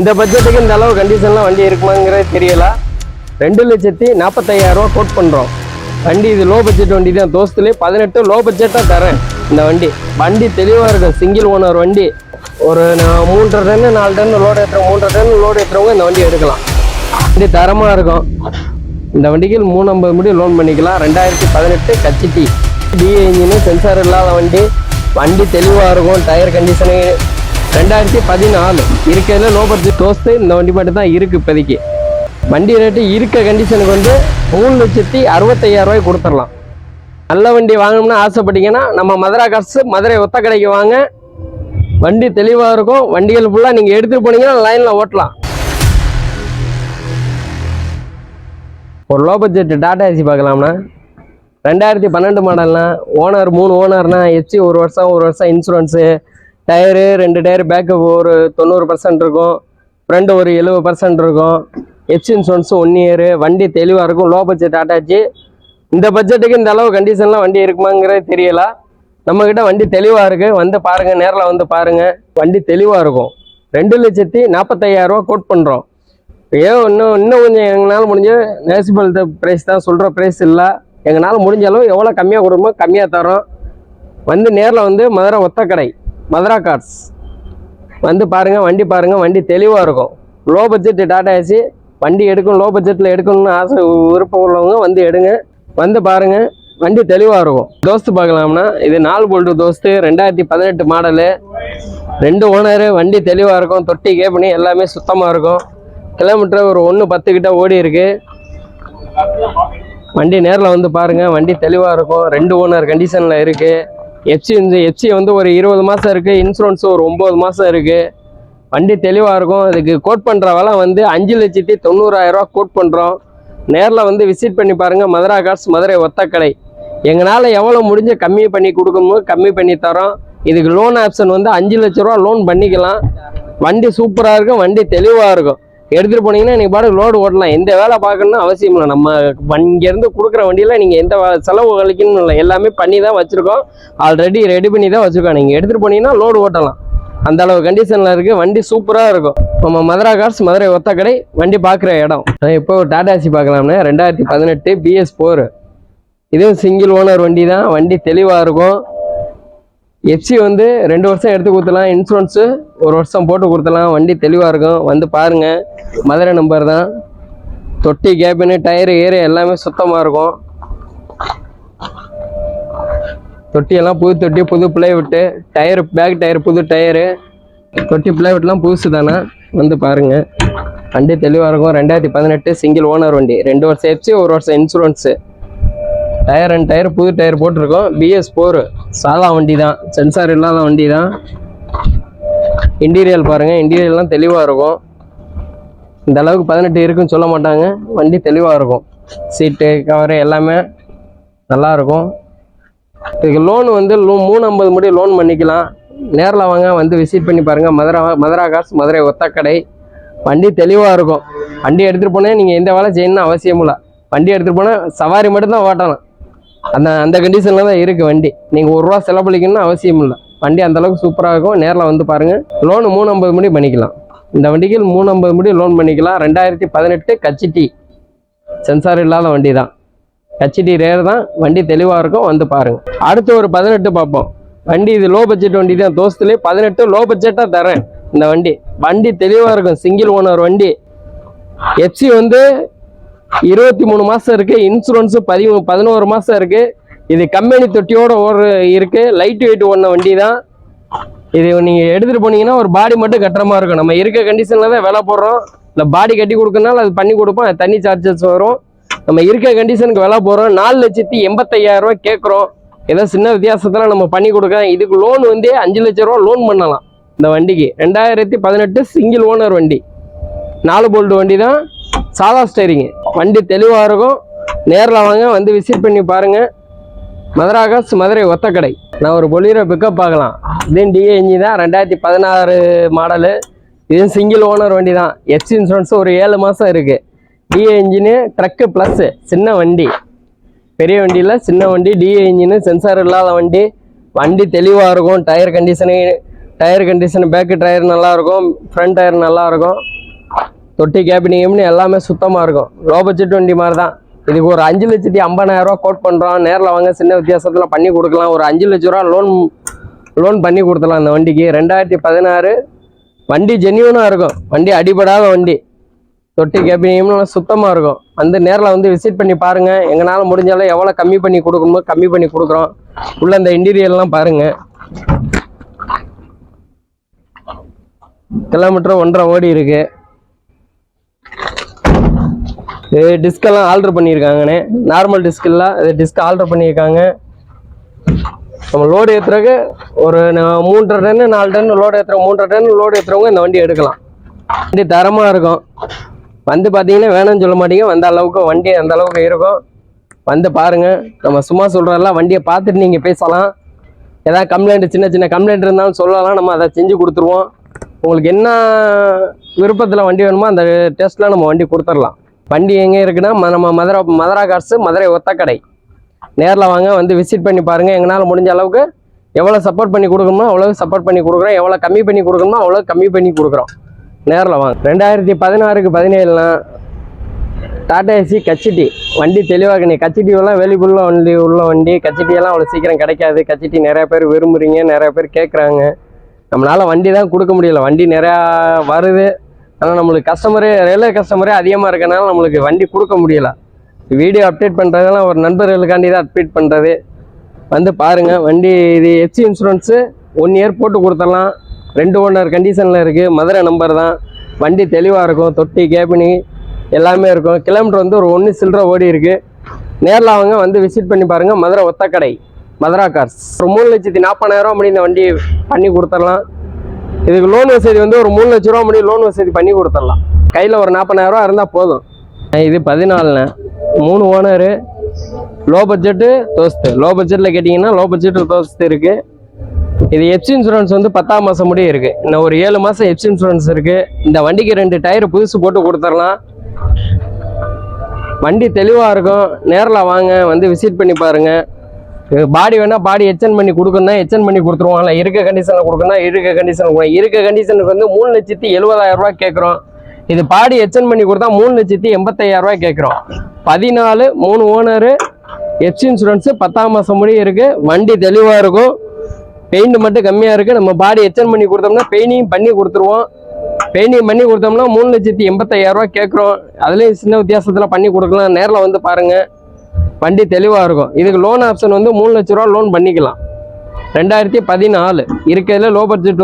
இந்த பட்ஜெட்டுக்கு இந்த அளவு கண்டிஷன்லாம் வண்டி இருக்குமாங்கிறது தெரியல. ரெண்டு லட்சத்தி நாற்பத்தையாயிரம் கோட் பண்ணுறோம் வண்டி இது லோ பட்ஜெட் வண்டி தான். தோஸ்துலேயே பதினெட்டு லோ பட்ஜெட்டாக தரேன் இந்த வண்டி. வண்டி தெளிவாக இருக்கும் சிங்கிள் ஓனர் வண்டி. ஒரு மூன்றரை டன்னு நாலு டன்னு லோடு ஏற்றுறோம் மூன்றரை டன்னு லோடு ஏற்றுறவங்க இந்த வண்டி எடுக்கலாம். வண்டி தரமாக இருக்கும். இந்த வண்டிக்கு மூணு ஐம்பது முடி லோன் பண்ணிக்கலாம். ரெண்டாயிரத்தி பதினெட்டு கச்சிட்டி டிஏ இன்ஜினு சென்சார் இல்லாத வண்டி. வண்டி தெளிவாக இருக்கும். டயர் கண்டிஷனு ரெண்டாயிரத்தி பதினாலு. இருக்கிறதுல லோ பட்ஜெட் தோஸ்து இந்த வண்டி மட்டும் தான் இருக்குது இப்போதைக்கு. வண்டி ரேட்டு இருக்க கண்டிஷனுக்கு வந்து மூணு லட்சத்தி அறுபத்தையாயிரரூவாய்க்கு கொடுத்துடலாம். நல்ல வண்டி வாங்கணும்னு ஆசைப்பட்டீங்கன்னா நம்ம மதுரா காசு மதுரை ஒத்த கடைக்கு வாங்க. வண்டி தெளிவாக இருக்கும். வண்டிகள் ஃபுல்லாக நீங்கள் எடுத்துகிட்டு போனீங்கன்னா லைனில் ஓட்டலாம். ஒரு லோ பட்ஜெட் டாடா ஏசி பார்க்கலாம்னா ரெண்டாயிரத்தி பன்னெண்டு மாடல்னா ஓனர் மூணு ஓனர்னா எச்சி ஒரு வருஷம் ஒரு வருஷம் இன்சூரன்ஸு டயரு ரெண்டு டயர் பேக்கப் ஒரு தொண்ணூறு பர்சன்ட் இருக்கும். ஃப்ரண்ட் ஒரு எழுபது பர்சன்ட் இருக்கும். எஃப்சி இன்சூரன்ஸும் ஒன் இயரு வண்டி தெளிவாக இருக்கும். லோ பட்ஜெட் அட்டாச்சு இந்த பட்ஜெட்டுக்கு இந்த அளவு கண்டிஷன்லாம் வண்டி இருக்குமாங்கிறது தெரியல. நம்மக்கிட்ட வண்டி தெளிவாக இருக்குது வந்து பாருங்கள் நேரில் வந்து பாருங்கள் வண்டி தெளிவாக இருக்கும். ரெண்டு லட்சத்தி நாற்பத்தையாயிரரூவா கோட் பண்ணுறோம் ஏன் இன்னும் இன்னும் கொஞ்சம் எங்களால் முடிஞ்ச நேசிபல் ப்ரைஸ் தான் சொல்கிற ப்ரைஸ் இல்லை. எங்களால் முடிஞ்ச அளவு எவ்வளோ கம்மியாக கொடுக்குமோ கம்மியாக தரோம். வந்து நேரில் வந்து மதுரை ஒத்தக்கடை மதுரா கார்ஸ் வந்து பாருங்கள் வண்டி பாருங்கள் வண்டி தெளிவாக இருக்கும். லோ பட்ஜெட் டாடா ஏசி வண்டி எடுக்கணும் லோ பட்ஜெட்டில் எடுக்கணும்னு ஆசை விருப்பம் உள்ளவங்க வந்து எடுங்க. வந்து பாருங்கள் வண்டி தெளிவாக இருக்கும். தோஸ்து பார்க்கலாம்னா இது நாலு போல்ட்டு தோஸ்து ரெண்டாயிரத்தி பதினெட்டு மாடலு ரெண்டு ஓனரு வண்டி தெளிவாக இருக்கும் தொட்டி கேப்பணி எல்லாமே சுத்தமாக இருக்கும். கிலோமீட்டர் ஒரு ஒன்று பத்து கிட்ட ஓடி இருக்கு. வண்டி நேரில் வந்து பாருங்கள் வண்டி தெளிவாக இருக்கும். ரெண்டு ஓனர் கண்டிஷனில் இருக்குது எஃப்சி வந்து எஃப்சி வந்து ஒரு இருபது மாதம் இருக்குது இன்சூரன்ஸ் ஒரு ஒம்பது மாதம் இருக்குது வண்டி தெளிவாக இருக்கும். அதுக்கு கோட் பண்ணுற வந்து அஞ்சு லட்சத்தி தொண்ணூறாயிரரூவா கோட் பண்ணுறோம் நேரில் வந்து விசிட் பண்ணி பாருங்கள் மதுரா கார்ஸ் மதுரை ஒத்தக்கடை. எங்களால் எவ்வளோ முடிஞ்ச கம்மி பண்ணி கொடுக்கணுமோ கம்மி பண்ணி தரோம். இதுக்கு லோன் ஆப்ஷன் வந்து அஞ்சு லட்ச ரூபா லோன் பண்ணிக்கலாம். வண்டி சூப்பராக இருக்கும். வண்டி தெளிவாக இருக்கும். எடுத்துகிட்டு போனீங்கன்னா நீங்கள் பாட்டு லோடு ஓட்டலாம். எந்த வேலை பார்க்கணும்னு அவசியம் இல்லை. நம்ம இங்கேருந்து கொடுக்குற வண்டியில் நீங்கள் எந்த செலவு கழிக்கணும் இல்லை. எல்லாமே பண்ணி தான் வச்சுருக்கோம். ஆல்ரெடி ரெடி பண்ணி தான் வச்சுருக்கோம். நீங்கள் எடுத்துகிட்டு போனீங்கன்னா லோடு ஓட்டலாம். அந்த அளவு கண்டிஷனில் இருக்குது வண்டி சூப்பராக இருக்கும். நம்ம மதுரா கார்ஸ் மதுரை ஒத்தக்கடை வண்டி பார்க்குற இடம். இப்போ ஒரு டாடா பார்க்கலாம்னா. ரெண்டாயிரத்தி பதினெட்டு பிஎஸ் ஃபோர் இதுவும் சிங்கிள் ஓனர் வண்டி தான். வண்டி தெளிவாக இருக்கும். எஃப்சி வந்து ரெண்டு வருஷம் எடுத்து கொடுத்துலாம் இன்சூரன்ஸு ஒரு வருஷம் போட்டு கொடுத்துலாம் வண்டி தெளிவாக இருக்கும். வந்து பாருங்கள் மதுரை நம்பர் தான். தொட்டி கேபினு டயரு ஏறு எல்லாமே சுத்தமாக இருக்கும். தொட்டியெல்லாம் புது தொட்டி புது பிளைவுட்டு டயரு பேக் டயர் புது டயரு தொட்டி பிளைவுட்லாம் புதுசு தானே? வந்து பாருங்கள் வண்டி தெளிவாக இருக்கும். ரெண்டாயிரத்தி பதினெட்டு சிங்கிள் ஓனர் வண்டி. ரெண்டு வருஷம் எஃப்சி ஒரு வருஷம் இன்சூரன்ஸு டயர் அண்ட் டயர் புது டயர் போட்டிருக்கோம். பிஎஸ் ஃபோர் சாதா வண்டி தான். சென்சார் இல்லாத வண்டி தான். இன்டீரியல் பாருங்கள் இன்டீரியல்லாம் தெளிவாக இருக்கும். இந்த அளவுக்கு பதினெட்டு இருக்குன்னு சொல்ல மாட்டாங்க. வண்டி தெளிவாக இருக்கும். சீட்டு கவரு எல்லாமே நல்லா இருக்கும். இதுக்கு லோன் வந்து லோ மூணு ஐம்பது முடி லோன் பண்ணிக்கலாம். நேரில் வாங்க வந்து விசிட் பண்ணி பாருங்கள் மதுரா மதுரா காசு மதுரை ஒத்தக்கடை. வண்டி தெளிவாக இருக்கும். வண்டி எடுத்துகிட்டு போனால் நீங்கள் எந்த வேலை செய்யணும்னு அவசியமில்லை. வண்டி எடுத்துகிட்டு போனால் சவாரி மட்டும்தான் ஓட்டலாம் அந்த அந்த கண்டிஷனில் தான் இருக்குது வண்டி. நீங்கள் ஒரு ரூபா செலவழிக்கணும்னு அவசியம் இல்லை. வண்டி அந்த அளவுக்கு சூப்பராக இருக்கும். நேரில் வந்து பாருங்கள் லோனு மூணு ஐம்பது முடி பண்ணிக்கலாம். இந்த வண்டிக்கு மூணு ஐம்பது முடி லோன் பண்ணிக்கலாம். ரெண்டாயிரத்தி பதினெட்டு கச்சிட்டி சென்சார் இல்லாத வண்டி தான் ஹெச்டி ரேர் தான். வண்டி தெளிவாக இருக்கும். வந்து பாருங்கள் அடுத்து ஒரு பதினெட்டு பார்ப்போம். வண்டி இது லோ பட்ஜெட் வண்டி தான் தோஸ்துலேயே பதினெட்டு லோ பட்ஜெட்டாக தரேன். இந்த வண்டி. வண்டி தெளிவாக இருக்கும். சிங்கிள் ஓனர் வண்டி. எஃப்சி வந்து இருபத்தி மூணு மாதம் இருக்குது இன்சூரன்ஸ் பதி பதினோரு மாதம் இருக்குது இது கம்பெனி தொட்டியோட ஒரு இருக்குது லைட் வெயிட் ஒன்ற வண்டி தான் இது நீங்கள் எடுத்துகிட்டு போனீங்கன்னா ஒரு பாடி மட்டும் கட்டுற மாதிரி இருக்கும். நம்ம இருக்க கண்டிஷனில் தான் வேலை போடுறோம். இல்லை பாடி கட்டி கொடுக்கறனால அது பண்ணி கொடுப்போம். தண்ணி தனி சார்ஜஸ் வரும். நம்ம இருக்க கண்டிஷனுக்கு வேலை போடுறோம். நாலு லட்சத்தி எண்பத்தையாயிரம் ரூபாய் கேட்குறோம். ஏதோ சின்ன வித்தியாசத்தில் நம்ம பண்ணி கொடுக்கலாம் இதுக்கு லோன் வந்து அஞ்சு லட்ச ரூபா லோன் பண்ணலாம். இந்த வண்டிக்கு. ரெண்டாயிரத்தி பதினெட்டு சிங்கிள் ஓனர் வண்டி. நாலு போல்டு வண்டி தான் சாதா ஸ்டேரிங்கு வண்டி தெளிவாக இருக்கும். நேரில் வாங்க வந்து விசிட் பண்ணி பாருங்கள் மதுராகாஸ் மதுரை ஒத்தக்கடை. நான் ஒரு பொலியரை பிக்கப் பார்க்கலாம். இதுவும் டிஏ தான். ரெண்டாயிரத்தி பதினாறு மாடலு இதுவும் சிங்கிள் ஓனர் வண்டி தான் எஃப்சி இன்சூரன்ஸ் ஒரு ஏழு மாதம் இருக்குது டிஏ இன்ஜினு ட்ரக்கு ப்ளஸ்ஸு சின்ன வண்டி. பெரிய வண்டியில் சின்ன வண்டி. டிஏ இன்ஜினு சென்சார் இல்லாத வண்டி. வண்டி தெளிவாக இருக்கும். Tyre condition tyre condition back tyre நல்லாயிருக்கும் ஃப்ரண்ட் டயர் நல்லாயிருக்கும் தொட்டி கேபினியம்னு எல்லாமே சுத்தமாக இருக்கும். லோ பட்ஜெட் வண்டி மாதிரி தான் இதுக்கு ஒரு அஞ்சு லட்சத்தி ஐம்பதாயிரரூவா கோட் பண்ணுறோம் நேரில் வாங்க சின்ன வித்தியாசத்தில் பண்ணி கொடுக்கலாம். ஒரு அஞ்சு லட்ச ரூபா லோன் லோன் பண்ணி கொடுத்துலாம் அந்த வண்டிக்கு. ரெண்டாயிரத்தி பதினாறு வண்டி ஜென்யூனாக இருக்கும். வண்டி அடிபடாத வண்டி. தொட்டி கேபினியம்லாம் சுத்தமாக இருக்கும். வந்து நேரில் வந்து விசிட் பண்ணி பாருங்கள் எங்களால் முடிஞ்சாலும் எவ்வளோ கம்மி பண்ணி கொடுக்கணுமோ கம்மி பண்ணி கொடுக்குறோம். உள்ள இந்த இன்டீரியர்லாம் பாருங்கள் கிலோமீட்டர் ஒன்றரை ஓடி இருக்குது டிஸ்கெல்லாம் ஆல்டர் பண்ணியிருக்காங்கண்ணே. நார்மல் டிஸ்கெல்லாம் இது டிஸ்க் ஆல்டர் பண்ணியிருக்காங்க. நம்ம லோடு ஏற்றுறதுக்கு ஒரு மூன்றரை டன்னு நாலு டன் லோடு ஏற்றுற மூன்றரை டன் லோடு ஏற்றுறவங்க இந்த வண்டி எடுக்கலாம். வண்டி தரமாக இருக்கும். வந்து பார்த்தீங்கன்னா வேணும்னு சொல்ல மாட்டீங்க. வந்த அளவுக்கு வண்டி அந்த அளவுக்கு இருக்கும். வந்து பாருங்கள் நம்ம சும்மா சொல்கிறதெல்லாம் வண்டியை பார்த்துட்டு நீங்கள் பேசலாம். ஏதாவது கம்ப்ளைண்ட் சின்ன சின்ன கம்ப்ளைண்ட் இருந்தாலும் சொல்லலாம். நம்ம அதை செஞ்சு கொடுத்துருவோம். உங்களுக்கு என்ன விருப்பத்தில் வண்டி வேணுமோ அந்த டெஸ்ட்டில் நம்ம வண்டி கொடுத்துடலாம் வண்டி எங்கே இருக்குன்னா ம- நம்ம மதுரை மதுரா காசு மதுரை ஒத்தக்கடை. நேரில் வாங்க வந்து விசிட் பண்ணி பாருங்கள் எங்களால் முடிஞ்ச அளவுக்கு எவ்வளோ சப்போர்ட் பண்ணி கொடுக்கணுமோ அவ்வளோ சப்போர்ட் பண்ணி கொடுக்குறோம். எவ்வளோ கம்மி பண்ணி கொடுக்கணுமோ அவ்வளோ கம்மி பண்ணி கொடுக்குறோம். நேரில் வாங்க. ரெண்டாயிரத்தி பதினாறுக்கு பதினேழுலாம் டாடா ஏசி கச்சிட்டி. வண்டி தெளிவாக நீ கச்சிட்டியெல்லாம் வெளிப்புள்ள வண்டி உள்ள வண்டி கச்சிட்டியெல்லாம் அவ்வளோ சீக்கிரம் கிடைக்காது. கச்சிட்டி நிறையா பேர் விரும்புறீங்க நிறையா பேர் கேட்குறாங்க நம்மளால் வண்டி தான் கொடுக்க முடியல. வண்டி நிறையா வருது. ஆனால் நம்மளுக்கு கஸ்டமரே ரயில்வே கஸ்டமரே அதிகமாக இருக்கனால நம்மளுக்கு வண்டி கொடுக்க முடியல. வீடியோ அப்டேட் பண்ணுறதெல்லாம் ஒரு நண்பர்களுக்காண்டி தான் அப்டேட் பண்ணுறது வந்து பாருங்கள் வண்டி இது எஃப்சி இன்சூரன்ஸு ஒன் இயர் போட்டு கொடுத்துடலாம். ரெண்டு ஓனர் கண்டிஷனில் இருக்குது மதுரை நம்பர் தான். வண்டி தெளிவாக இருக்கும் தொட்டி கேபினி எல்லாமே இருக்கும். கிலோமீட்டர் வந்து ஒரு ஒன்று சில்லற ஓடி இருக்குது நேரில் அவங்க வந்து விசிட் பண்ணி பாருங்கள் மதுரை ஒத்தக்கடை மதுரா கார்ஸ் ஒரு மூணு லட்சத்தி நாற்பதாயிரம் அப்படி இந்த வண்டி பண்ணி கொடுத்துடலாம். இதுக்கு லோன் வசதி வந்து ஒரு மூணு லட்ச ரூபா முடியும் லோன் வசதி பண்ணி கொடுத்துடலாம். கையில் ஒரு நாற்பதாயிரம் ரூபா இருந்தால் போதும். இது பதினாலுண்ணே. மூணு ஓனரு லோ பட்ஜெட்டு தோஸ்து லோ பட்ஜெட்டில் கேட்டிங்கன்னா லோ பட்ஜெட்டில் தோஸ்து இருக்குது இது எப்சி இன்சூரன்ஸ் வந்து பத்தாம் மாதம் முடியும் இருக்குது இன்னும் ஒரு ஏழு மாதம் எப்சி இன்சூரன்ஸ் இருக்குது இந்த வண்டிக்கு ரெண்டு டயர் புதுசு போட்டு கொடுத்துடலாம். வண்டி தெளிவாக இருக்கும். நேரில் வாங்க வந்து விசிட் பண்ணி பாருங்கள் பாடி வேணால் பாடி எச்சன் பண்ணி கொடுக்கணும் எச்சன் பண்ணி கொடுத்துருவாங்களா இருக்க கண்டிஷனில் கொடுக்கணும் இருக்க கண்டிஷனில் இருக்க கண்டிஷனுக்கு வந்து மூணு லட்சத்தி எழுபதாயிரம் கேட்குறோம். இது பாடி எச்சன் பண்ணி கொடுத்தா மூணு லட்சத்தி எண்பத்தையாயிரம் ரூபாய் கேட்குறோம். பதினாலு மூணு ஓனரு எஃப்சி இன்சூரன்ஸு பத்தாம் மாதம் முடியும் இருக்குது வண்டி தெளிவாக இருக்கும். பெயிண்ட் மட்டும் கம்மியாக இருக்குது நம்ம பாடி எச்சன் பண்ணி கொடுத்தோம்னா பெயிண்டிங் பண்ணி கொடுத்துருவோம். பெயிண்டிங் பண்ணி கொடுத்தோம்னா மூணு லட்சத்தி எண்பத்தையாயிரம் கேட்குறோம். அதுலேயும் சின்ன வித்தியாசத்தில் பண்ணி கொடுக்கலாம். நேரில் வந்து பாருங்கள் வண்டி தெளிவாக இருக்கும். இதுக்கு லோன் ஆப்ஷன் வந்து மூணு லட்ச ரூபா லோன் பண்ணிக்கலாம். ரெண்டாயிரத்தி பதினாலு. இருக்கிறதுல லோ பட்ஜெட்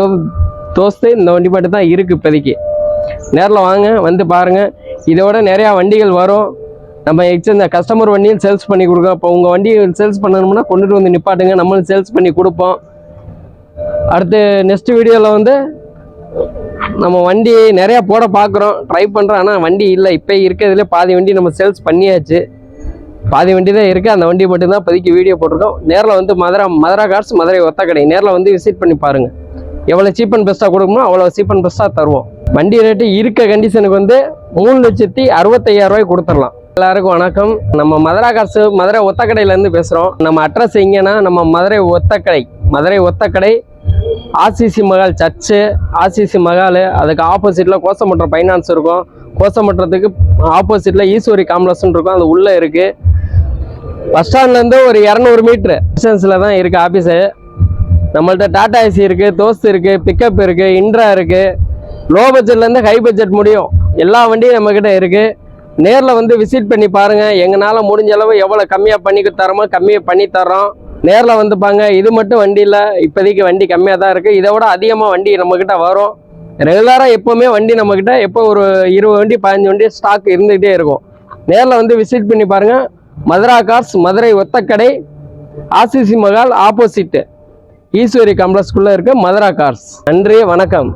தோஸ்து இந்த வண்டி மட்டும் தான் இருக்குது இப்போதைக்கு. நேரில் வாங்க வந்து பாருங்கள் இதோட நிறையா வண்டிகள் வரும். நம்ம எக்ஸ்சேஞ்ச் இந்த கஸ்டமர் வண்டியும் சேல்ஸ் பண்ணி கொடுக்கோம் இப்போ உங்கள் வண்டி சேல்ஸ் பண்ணணும்னா கொண்டுட்டு வந்து நிப்பாட்டுங்க. நம்மளும் சேல்ஸ் பண்ணி கொடுப்போம். அடுத்து நெக்ஸ்ட் வீடியோவில் வந்து நம்ம வண்டி நிறையா போட பார்க்குறோம். ட்ரை பண்ணுறோம் ஆனால் வண்டி இல்லை. இப்போ இருக்கிறதுல பாதி வண்டி நம்ம சேல்ஸ் பண்ணியாச்சு. பாதி வண்டி தான் இருக்குது அந்த வண்டி மட்டும்தான் இப்போதைக்கு வீடியோ போட்டிருக்கோம். நேரில் வந்து மதுரா மதுரா கார்ஸ் மதுரை ஒத்தக்கடை நேரில் வந்து விசிட் பண்ணி பாருங்கள் எவ்வளோ சீப் அண்ட் பெஸ்ட்டாக கொடுக்கணுமோ அவ்வளோ சீப் அண்ட் பெஸ்ட்டாக தருவோம். வண்டி ரேட்டு இருக்க கண்டிஷனுக்கு வந்து மூணு லட்சத்தி அறுபத்தையாயிரம் கொடுத்துடலாம். எல்லாருக்கும் வணக்கம். நம்ம மதுரா காசு மதுரை ஒத்தக்கடையிலேருந்து பேசுகிறோம் நம்ம அட்ரஸ் எங்கன்னா நம்ம Madurai Othakadai Madurai Othakadai RCC Mahal church RCC Mahal அதுக்கு ஆப்போசிட்டில் கோசமற்றம் ஃபைனான்ஸ் இருக்கும். கோசமற்றத்துக்கு ஆப்போசிட்டில் ஈஸ்வரி காம்ப்ளெக்ஸ்ன்னு இருக்கும். அது உள்ளே இருக்குது பஸ் ஸ்டாண்ட்லேருந்து ஒரு இரநூறு மீட்ரு டிஸ்டன்ஸில் தான் இருக்குது ஆஃபீஸு நம்மள்ட்ட டாடா ஏசி இருக்குது தோஸ்து இருக்குது பிக்கப் இருக்குது இன்ட்ரா இருக்குது லோ பட்ஜெட்லேருந்து ஹை பட்ஜெட் முடியும். எல்லா வண்டியும் நம்மக்கிட்ட இருக்குது நேரில் வந்து விசிட் பண்ணி பாருங்கள் எங்களால் முடிஞ்ச அளவு எவ்வளோ கம்மியாக பண்ணி தரோமோ கம்மியாக பண்ணி தர்றோம். நேரில் வந்துப்பாங்க இது மட்டும் வண்டி இல்லை. இப்போதைக்கு வண்டி கம்மியாக தான் இருக்குது இதை விட அதிகமாக வண்டி நம்மக்கிட்ட வரும். ரெகுலராக எப்போவுமே வண்டி நம்மக்கிட்ட எப்போ ஒரு இருபது வண்டி பதினஞ்சு வண்டி ஸ்டாக் இருந்துகிட்டே இருக்கும். நேரில் வந்து விசிட் பண்ணி பாருங்கள் மதுரா கார்ஸ் மதுரை ஒத்தக்கடை ஆசிசி மகால் ஆப்போசிட்டு ஈஸ்வரி காம்ப்ளெக்ஸ்குள்ளே இருக்க மதுரா கார்ஸ். நன்றி வணக்கம்.